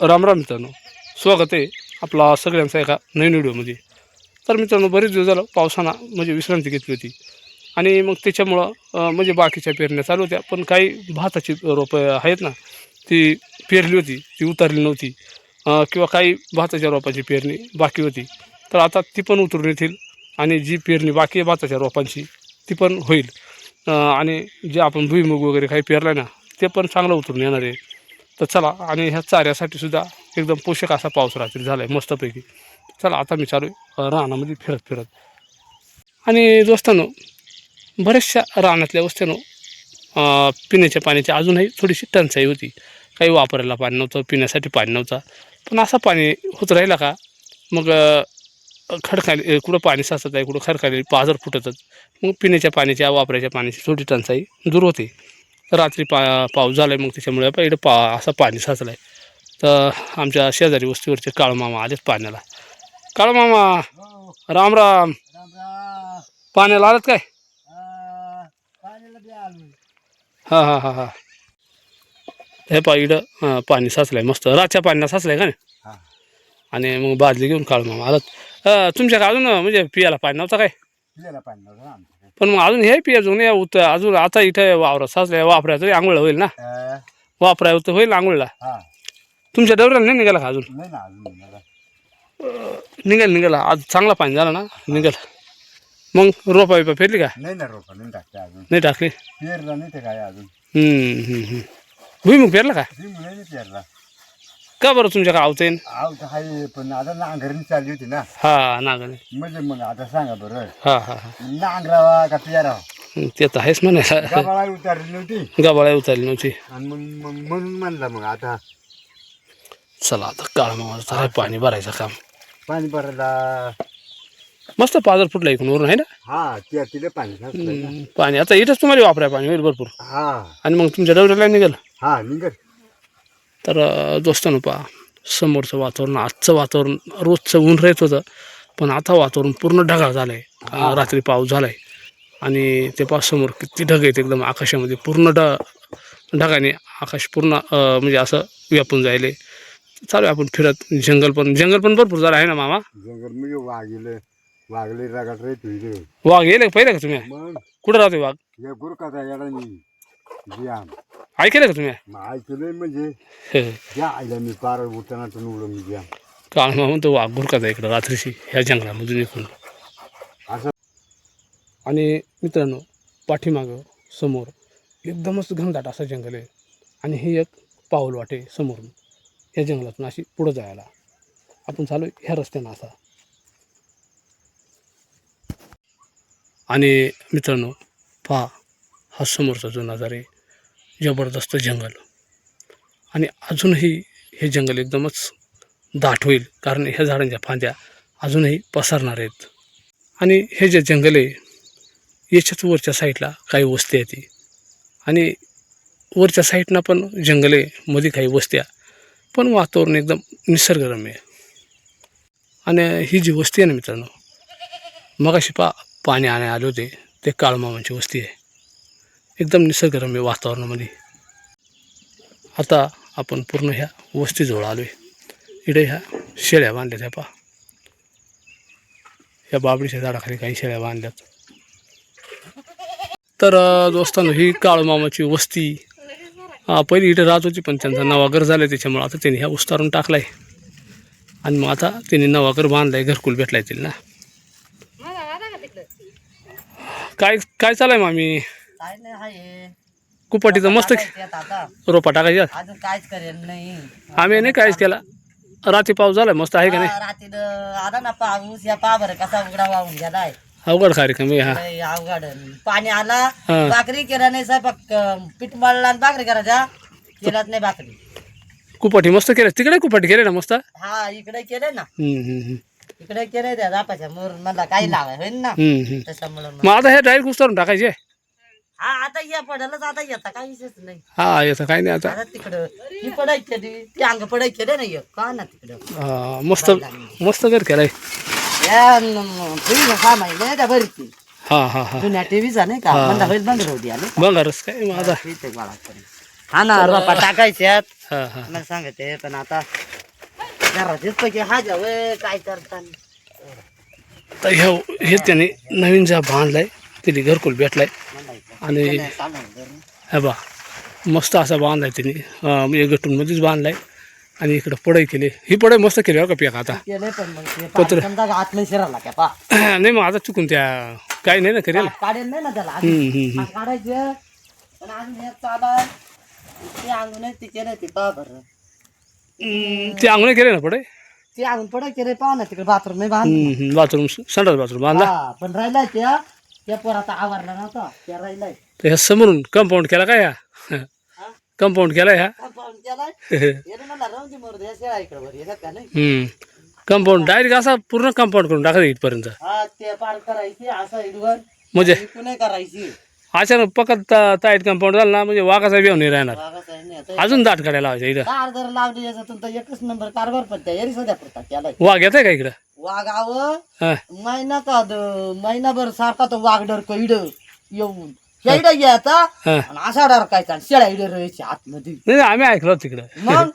राम राम मित्रांनो. स्वागत आहे आपला सगळ्यांचा एका नवीन व्हिडिओमध्ये. तर मित्रांनो बरेच दिवस झालं पावसानं म्हणजे विश्रांती घेतली होती. आणि मग त्याच्यामुळं म्हणजे बाकीच्या पेरण्या चालू होत्या पण काही भाताची रोपं आहेत ना ती पेरली होती ती उतरली नव्हती. किंवा काही भाताच्या रोपाची पेरणी बाकी होती. तर आता ती पण उतरून येतील आणि जी पेरणी बाकी आहे भाताच्या रोपांची ती पण होईल. आणि जे आपण भुईमुग वगैरे काही पेरलं ना ते पण चांगलं उतरून येणार आहे. तर चला आणि ह्या चाऱ्यासाठी सुद्धा एकदम पोषक असा पाऊस रात्री झाला आहे मस्तपैकी. चला आता मी चालू आहे रानामध्ये फिरत फिरत. आणि दोस्तांनो बऱ्याचशा रानातल्या वस्त्यानं पिण्याच्या पाण्याची अजूनही थोडीशी टंचाई होती. काही वापरायला पाणी नव्हतं पिण्यासाठी पाणी नव्हतं. पण असं पाणी होत राहिलं का मग खडकाली कुठं पाणी साचत आहे कुठं खडकाली पाझर फुटतच. मग पिण्याच्या पाण्याच्या वापरायच्या पाण्याची थोडी टंचाई दूर होते. रात्री पा पाऊस झाला आहे मग त्याच्यामुळे पा इकडं पा असं पाणी साचलं आहे तर आमच्या शेजारी वस्तीवरचे काळमामा आलेत पाण्याला काळमामा राम राम. पाण्याला आलात काय. हां हां हां हां हे पा इकडं पाणी साचलं आहे मस्त रातच्या पाण्याला साचलं आहे का नाही. आणि मग बादली घेऊन काळमामा आलात अं, तुमच्या अजून म्हणजे पियाला पाणी नव्हतं काय पिल्याला पाणी नव्हतं. पण मग अजून हे पिया अजून या उत अजून आता इथं वावरात साचलं आहे वापरायचं आंघोळ होईल ना? आ, वापरायचं होईल आंघोळला. हा. तुमच्या डवऱ्याला नाही निघाला का अजून? नाही ना अजून नाही ना. निघाल निघाला. आज चांगला पाणी झाला ना निघाल. मग रोपा बिपा फेरली का? नाही ना रोपा नाही टाकते अजून. नाही टाकली? पेरला नाही ते काय अजून. हम्म, हम्म, हम्म. भुईमुग पेरला का? मुलं नाही पेरला. का बरं तुमच्या आव तर हाय पण आता नांगरणी चालली होती ना. हा नागणे म्हणजे मग आता सांगा बरं. हा हा हा. नांगरावा का पेरावा ते तर आहेच म्हणायला गबाळा उतारली नव्हती. गाबाळ्या उतरली नव्हती. आणि मग मग म्हणून म्हणलं मग आता. चला आता काळ चालेल पाणी भरायचं काम. पाणी भरायला. मस्त पाजर फुटला इकडून वरून आहे ना? हा त्या तिला पाणी. हम्म, पाणी. आता इथंच तुम्हाला वापराय पाणी होईल भरपूर. हा. आणि मग तुमच्या डवऱ्याला निघाल? हा निघत तर दोस्तांनो पहा समोरचं वातावरण आजचं वातावरण रोजचं ऊन राहत होतं पण आता वातावरण पूर्ण ढगाळ झालं आहे रात्री पाऊस झाला आहे आणि ते पहा समोर किती ढग आहेत एकदम आकाशामध्ये पूर्ण ढ ढगाने आकाश पूर्ण म्हणजे असं व्यापून जायले चालू आहे आपण फिरत जंगल पण जंगल पण भरपूर झालं आहे ना मामा? जंगल म्हणजे वाघिले वाघले रगाट राहतो इथे वाघ पाहिलं का तुम्ही? कुठं राहते वाघ? या गुरकाचा येडा बियाम ऐकलं का तुम्ही? मग ऐकलंय म्हणजे हे, या आईला मी पार उठताना उडलो मी बियाम काळ मामा म्हणतो वाघ गुरकाचा इकडं रात्रीशी ह्या जंगलामधून इकडून. असं. आणि मित्रांनो पाठीमागं समोर एकदमच घनदाट असं जंगल आहे. आणि हे एक पाऊल वाटे समोरून या जंगलातून अशी पुढं जायला. आपण चालू ह्या रस्त्यानं असा आणि मित्रांनो पहा हा समोरचा जो नजारा आहे जबरदस्त जंगल. आणि अजूनही हे जंगल एकदमच दाट होईल कारण ह्या झाडांच्या फांद्या अजूनही पसरणार आहेत. आणि हे जे जंगल आहे याच्याच वरच्या साईडला काही वस्ती आहेत आणि वरच्या साईडनं पण जंगले मध्ये काही वस्त्या पण वातावरण एकदम निसर्गरम्य आहे. आणि ही जी वस्ती आहे ना मित्रांनो मगाशी पा पाणी आणायला आले होते ते काळमामांची वस्ती आहे. एकदम निसर्गरम्य वातावरणामध्ये. आता आपण पूर्ण ह्या वस्तीजवळ आलो आहे इकडे ह्या शेळ्या बांधल्या त्या पा या बाबळीच्या झाडाखाली काही शेळ्या बांधल्यात. तर दोस्तांनो ही काळूमामाची वस्ती पहिली इथे राहत होती पण त्यांचा नवागर झाला त्याच्यामुळं आता त्यांनी ह्या उस्तारून टाकलाय. आणि मग आता त्यांनी नवाघर बांधला आहे घरकुल भेटला आहे ना काय काय चालाय मामी? काय नाही आहे कुपाटीचं मस्त आता रोपा टाकायच्या अजून काहीच करेल नाही. आम्ही नाही काहीच केला. रात्री पाऊस झालाय मस्त आहे का नाही? रात्री आला ना पाऊस या पा बरं कसा उघडा वाहून गेलाय. अवघड कार्यक्रम आहे हा. लय अवघड. पाणी आला हा. भाकरी केला नाही स्वयंपाक पीठ मळला आणि भाकरी करायच्या. केलाच नाही भाकरी. कुपाटी मस्त केलं. तिकडे कुपाटी केले ना मस्त? हा इकडे केले ना. हम्म, हम्म, हम्म. इकडे केले त्या जापाच्या मोर मला काही लावाय होईल ना. हम्म, हम्म. त्याच्यामुळं मग. मग आता हे डायरेक्ट उस्तारून टाकायचे. हा आता या पडलच आता येता काही नाही. हा येतं काही नाही आता. आता तिकडं ही पडाय केली ती अंग पडाय केले नाही का ना तिकडं? हा, मस्त मस्त घर केलंय. या त्या बरी ती. हा हा हा. जुन्या टीव्हीचा नाही का? होईल बंद आले बघारच काय मग आता. ठीक आहे बाळा हा ना रोपा टाकायच्यात. हां हां. मला सांगते पण आता घराचेच पैकी हा जावं काय करता तर ह्या हे त्याने नवीन जा बांधलाय तिने घरकुल भेटलाय. आणि हा बा मस्त असा बांधलाय तिने. म्हणजे गटूनमध्येच बांधलाय. आणि इकडं पडई केली ही पडई मस्त केली बरं का पिका आता? पत्र. नाही मग आता चुकून त्या काही नाही ना करेल? ते अंगणे केले ना पडे? ते अंगून पडा केले पहा ना तिकडे बाथरूम बाथरूम संडास बाथरूम बांधला? पण राहिलाय त्या. त्या पोराचा आवरला नव्हता त्या राहिलाय. तर ह्या समोरून कंपाऊंड केला का ह्या? कंपाऊंड केला ह्या? कंपाऊंड केलाय? याने मला राहून दे मरू दे शेळा इकडे बरं येतात का नाही? कंपाऊंड डायरेक्ट असा पूर्ण कंपाऊंड करून टाकायचं इथपर्यंत. हा ते पार करायची असं म्हणजे? नाही करायची. अचानक पकड ताईट कंपाऊंड झाला ना म्हणजे वाघाचा व्यव नाही राहणार. अजून दाट काढायला लावायचं इथं. कार जर लावली याचा तुमचा एकच नंबर कारभार पण त्या एरी सध्या पडतात त्याला वाघ येत आहे का इकडं? वागावं हा. महिना का द- महिनाभर सारखा तो वाघ डरक इड येऊन. त्या इड घ्यायचा हा. आणि असा डरकायचा आणि शेळ्या इड राहायची आतमध्ये. नाही, आम्ही ऐकलो तिकडं. मग?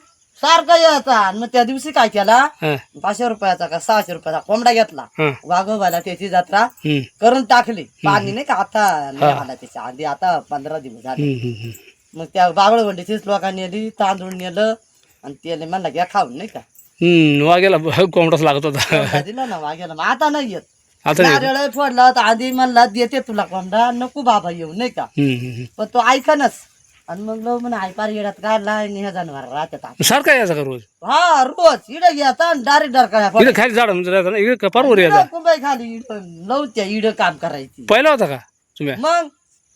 सारखा यायचा. आणि मग त्या दिवशी काय केला? हा. पाचशे रुपयाचा का सहाशे रुपयाचा कोंबडा घेतला. हा. वाघोबाला त्याची जत्रा हम्म, करून टाकली. पाणी नाही का? आता नाही आला त्याच्या आधी. आता पंधरा दिवस झाले. हम्म, हम्म, हम्म. मग त्या बागळवंडीचीच लोकांनी नेली तांदूळ नेलं आणि त्याला म्हणला घ्या खाऊन नाही का? हम्म वाघेला कोंबडाच लागत होता. कोंबडा दिला ना वाघ्याला. मग आता नाही येत. आता नाही नारळ फोडला तर आधी म्हणला देते तुला कोंबडा. नको बाबा येऊ नाही का? हम्म, हम्म, हम्म. पण तो ऐकनच. आणि मग लो म्हणे आयपार येड्यात काढला आणि ह्या जनावर राहतात सारखा यायचा का रोज? हा रोज. इड घ्यायचा डायरेक्ट डर इकडे खाली झाड म्हणजे ना इकडे का परवर यायचा कुंबाई खाली इड लवच्या इड काम करायची. पहिला होता का तुम्ही? मग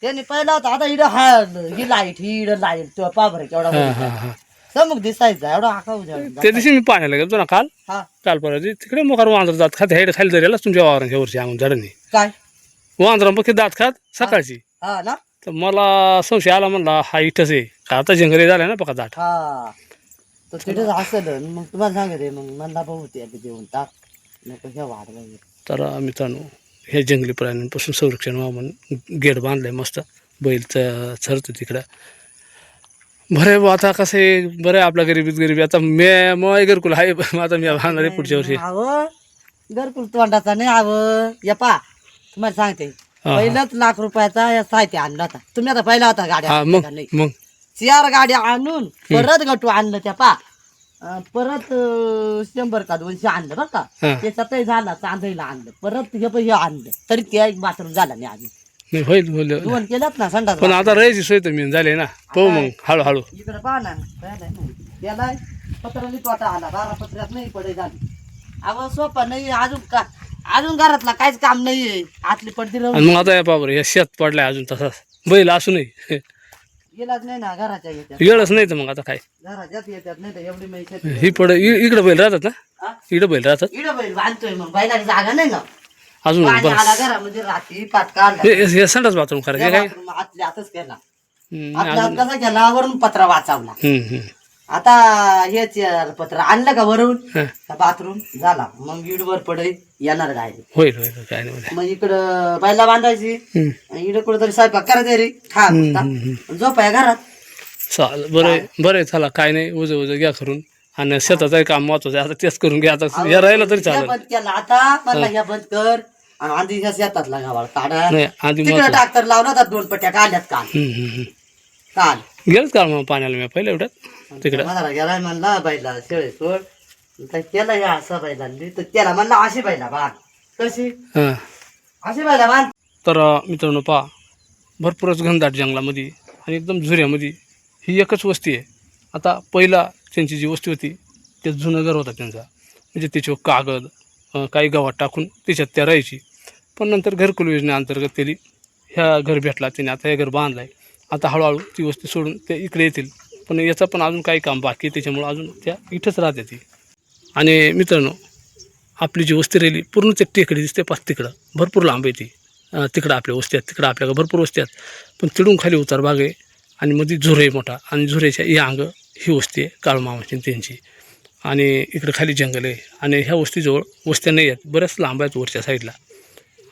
त्याने पहिला होता आता इड हा ही लाइट ही इड लाइट तो पाबर केवढा हा हा हा. दिसायचा एवढा उजाड त्या दिवशी मी पाण्याला गेलो ना काल. हा. काल परवा दिवशी तिकडे मोकार वांदर जात खात हेड खाली जरी तुमच्या वावरांच्या वरची अंगून झाडांनी काय? वांदरा बघ दात खात सकाळची. हा ना? तर मला संशय आला म्हणला हा इथंच आहे. का आता जंगली झाले ना बघा दाट हा. तर तिथेच असेल. मग तुम्हाला सांगते मग म्हणला भाऊ ते देऊन टाक. नको हे वाढवायचं तर मित्रांनो हे जंगली प्राण्यांपासून संरक्षण व्हावं म्हणून गेट बांधलंय मस्त. बैल च चरतो तिकडं. बरं आहे बुवा, आता कसं आहे? बरं आहे आपल्या गरिबीत गरिबी. आता मी मग घरकुल आहे. पण आता मी बांधणार आहे पुढच्या वर्षी. आव. घरकुल तोंडाचा नाही आव. या पा. तुम्हाला सांगते. हा. पहिलाच लाख रुपयाचा या साहित्य आणला होता. तुम्ही आता पहिला होता गाड्या हा आणल्या मग का नाही? मग. चार गाड्या आणून परत गटू आणलं त्या पा. अं, परत अं, शंभर का दोनशे आणलं बरं का. हा. त्याच्यातही झाला चांदईला आणलं. परत हे पण हे आणलं. तरी ते एक बाथरूम झाला नाही आधी नाही होईल होईल. दोन केल्यात ना संडास पण आता राहायची सोय तर मी झाली ना. पाहू मग हळूहळू. इकडे पहा ना पाहिलंय ना. त्याला पत्राने तोटा आला. बारा पत्र्यात नाही पडे झाली. अहो सोपा नाही अजून का? अजून घरातला काहीच काम नाहीये. आतली पडदी राहून आणि मग आता या बाबर या शेत पडलाय अजून तसाच बैल असूनही. गेलाच नाही ना घराच्या येत्यात. वेळच नाही तर मग आता काय? घराच्याच येत्यात नाही तर एवढी माहिती ही पड इ- इकडं बैल राहतात ना? इकडं बैल राहतात? इड बैल बांधतोय मग बैलाची जागा नाही ना. अजून पाणी बरं आला घरामध्ये रात्री पात काढला हे हे संडास बाथरूम करायचे काय? आतल्या आतच केला. हम्म, आत कसा केला? वरून पत्रा वाचावला. हम्म, हम्म. आता हेच पत्र आणलं का वरून. बाथरूम झाला. मग इडवर पडे येणार गाय होईल होईल काय नाही होईल मग इकडं बैला बांधायची. इकडं कुठं तरी स्वयंपाक करायचा रे. खा. झोपाय घरात. चाल बरं आहे बरं आहे चला काय नाही उजं उजं घ्या करून. आणि शेताचं काम महत्वाचं आहे आता तेच करून घ्या. आता राहिलं तरी चालेल. बंद केला. आता म्हणला या बंद कर. आणि आधी ह्या शेतातला गावाला काढा. नाही आधी तिकडे महत्त्व ट्रॅक्टर लावला दोन पट्ट्या काढल्यात काल. काल. गेलंच का मग पाण्याला मी? पहिले एवढ्यात? तिकडं. माझा गेलाय म्हणला बैला शेळे सोड तर केला या असा बैला? तर त्याला म्हणला अशी बैला बांध. कशी? हां. अशी बैला बांध. तर अ, मित्रांनो पहा भरपूरच घनदाट जंगलामध्ये आणि एकदम झुऱ्यामध्ये ही एकच वस्ती आहे. आता पहिला त्यांची जी वस्ती होती ते जुनं घर होता त्यांचा. म्हणजे त्याच्यावर कागद काही गावात टाकून त्याच्यात त्या राहायची. पण नंतर घरकुल योजनेअंतर्गत त्यांनी ह्या घर भेटला. त्यांनी आता हे घर बांधलं आहे आता हळूहळू ती वस्ती सोडून ते इकडे येतील. पण याचं पण अजून काही काम बाकी त्याच्यामुळं अजून त्या इथंच राहते ती. आणि मित्रांनो आपली जी वस्ती राहिली पूर्ण ते टेकडी दिसते पाच तिकडं. भरपूर लांब आहे ती. तिकडं आपल्या वस्ती आहेत तिकडं आपल्याकडे भरपूर वस्ती आहेत. पण तिडून खाली उतार भाग आहे आणि मध्ये झुरे आहे मोठा आणि झुरेच्या या अंग ही वस्ती आहे काळमामाची त्यांची. आणि इकडं खाली जंगल आहे आणि ह्या वस्तीजवळ वस्त्या नाही आहेत बऱ्याच लांब आहेत वरच्या साईडला.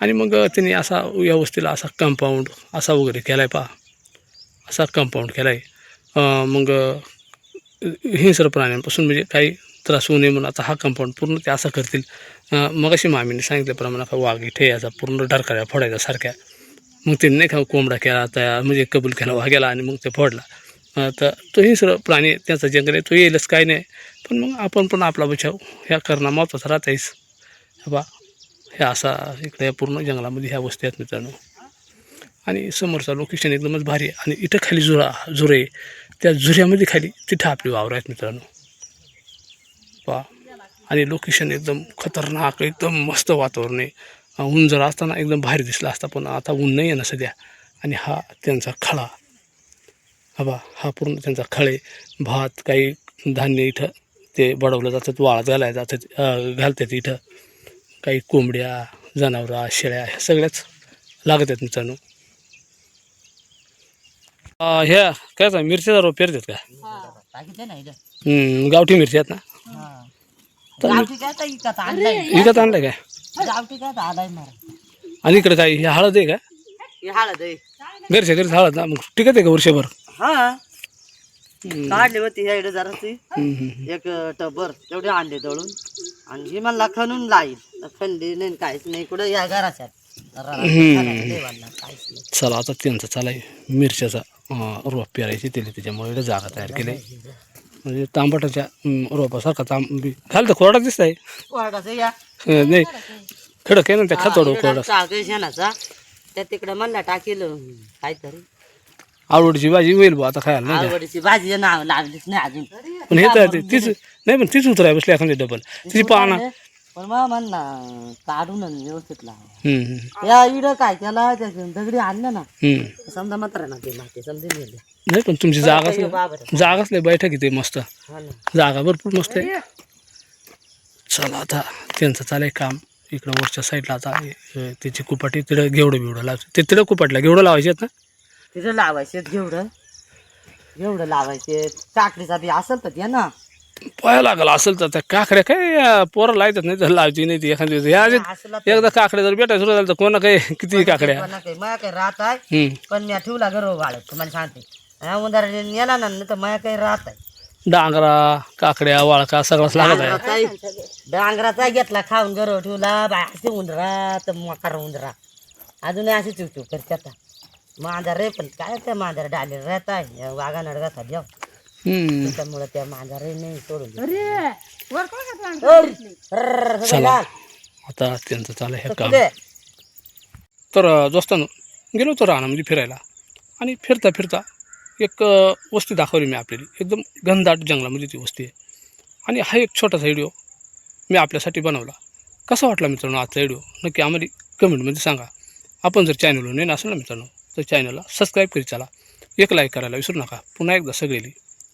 आणि मग त्यांनी असा या वस्तीला असा कंपाऊंड असा वगैरे केला आहे पहा. असा कंपाऊंड केला आहे मग हिंसर प्राण्यांपासून म्हणजे काही त्रास होऊ नये म्हणून आता हा कंपाऊंड पूर्ण ते असं करतील. मग अशी मामीने सांगितल्याप्रमाणे का वाघ इथे यायचा पूर्ण डरकाऱ्या फोडायचा सारख्या. मग ते नाही का कोंबडा केला तयार म्हणजे कबूल केला वाघ्याला आणि मग ते फोडला. तर तो हिंसर प्राणी त्याचा जंगल आहे तो येईलच काय नाही. पण मग आपण पण आपला बचाव ह्या करणं महत्त्वाचा राहतायच बा ह्या असा इकडे पूर्ण जंगलामध्ये ह्या वस्ती आहेत मित्रांनो. आणि समोरचा लोकेशन एकदमच भारी आहे आणि इथं खाली जुरा जुरे त्या झुऱ्यामध्ये खाली तिथं आपली वावर आहेत मित्रांनो. पा आणि लोकेशन एकदम खतरनाक एकदम मस्त वातावरण आहे. ऊन जर असताना एकदम भारी दिसला असता पण आता ऊन नाही आहे ना सध्या. आणि हा त्यांचा खळा. हा हा पूर्ण त्यांचा खळे भात काही धान्य इथं ते बडवलं जातात वाळत घालायला जातात घालतात इथं. काही कोंबड्या जनावरं शेळ्या ह्या सगळ्याच लागत आहेत मित्रांनो. ह्या काय काय मिरच्या रोप पेरतात का? टाकीचे नाही इथं. हम्म, गावठी मिरची आहेत ना? हा. गावठी काय आता इकत आणलाय? विकत आणलं काय? गावठी काय आलाय मारा आणि इकडे काय हे हळद आहे का? हे हळद आहे. घरच्या घरीच हळद ना मग टिकत आहे का वर्षभर? हा. काढली होती ह्या इकडे जरा ती हम्म, हम्म. एक टबर तेवढे आणले दळून. आणि ही मला खणून लाईल. खणली नाही काहीच नाही. कुठं या घराच्या काहीच नाही. चला आता त्यांचं चालाय मिरच्याचा. रोप पेरायची त्याला त्याच्यामुळे जागा तयार केली. म्हणजे तांबटाच्या अं, रोपासारखा तांबी खाली तर कोरडा दिसत आहे कोरडाचं या. अं, नाही खडक आहे ना त्या खातोड कोरडा शेणाचा त्या तिकडे म्हणला टाकील काहीतरी. आवडीची भाजी होईल बा आता खायला नाही का? आवडीची भाजी नाव लावलीच नाही अजून. पण हे तर ते- तीच नाही पण तीच उतराय बसली एखादी डबल तिची पाना? पण मग म्हण ना काढून आणि व्यवस्थित लाव. हम्म, हम्म, या इड काय केला त्या दगडी आणलं ना हम्म. समजा मात्र ना ते माती समजून गेले नाही पण तुमची जागाच बाबर जागाच लय बैठक ते मस्त. हा ना. जागा भरपूर मस्त आहे. चला आता त्यांचं चालय काम. इकडं वरच्या साईडला आता हे- त्याची कुपाटी तिकडं घेवडं बिवडं लावायचं. ते तिकडं कुपाटला घेवडं लावायचे आहेत ना? तिथं लावायचे घेवडं. घेवडं लावायचे काकडीचा बी असेल तर दे ना. पोहायला लागला असेल तर त्या काकड्या काय पोरं लावतात नाही तर लावायची नाही ती एखादी दिवस. या एकदा काकड्या जर भेटायचं सुरू झालं तर कोणा काही किती काकड्या? पण काही माया काही राहत आहे हम्म. पण मी ठेवला गर्व वाळत तुम्हाला सांगते. उदार नेला ना तर माया काही राहत आहे. डांगरा काकड्या वाळका सगळंच लागत आहे. डांगराचा डांगराचा घेतला खाऊन गर्व ठेवला. बाय उंदरा तर मकार उंदरा. अजून अशी चुकचूक करते आता मांजर रे पण काय त्या मांजर डाले राहत आहे. वाघा नडगाचा देव हम्म. त्याच्यामुळे त्या मांजर नाही सोडून चला. आता त्यांचं चालू हे तर काम? तर दोस्तांनो गेलो होतो रानामध्ये फिरायला. आणि फिरता फिरता एक वस्ती दाखवली मी आपल्याला. एकदम घनदाट जंगलामध्ये ती वस्ती आहे. आणि हा एक छोटासा व्हिडिओ मी आपल्यासाठी बनवला. कसा वाटला मित्रांनो आजचा व्हिडिओ? नक्की आम्हाला कमेंटमध्ये सांगा. आपण जर चॅनलवर नाही असेल ना मित्रांनो तर चॅनलला सबस्क्राईब करीत चला. एक लाईक करायला विसरू नका. पुन्हा एकदा सगळेली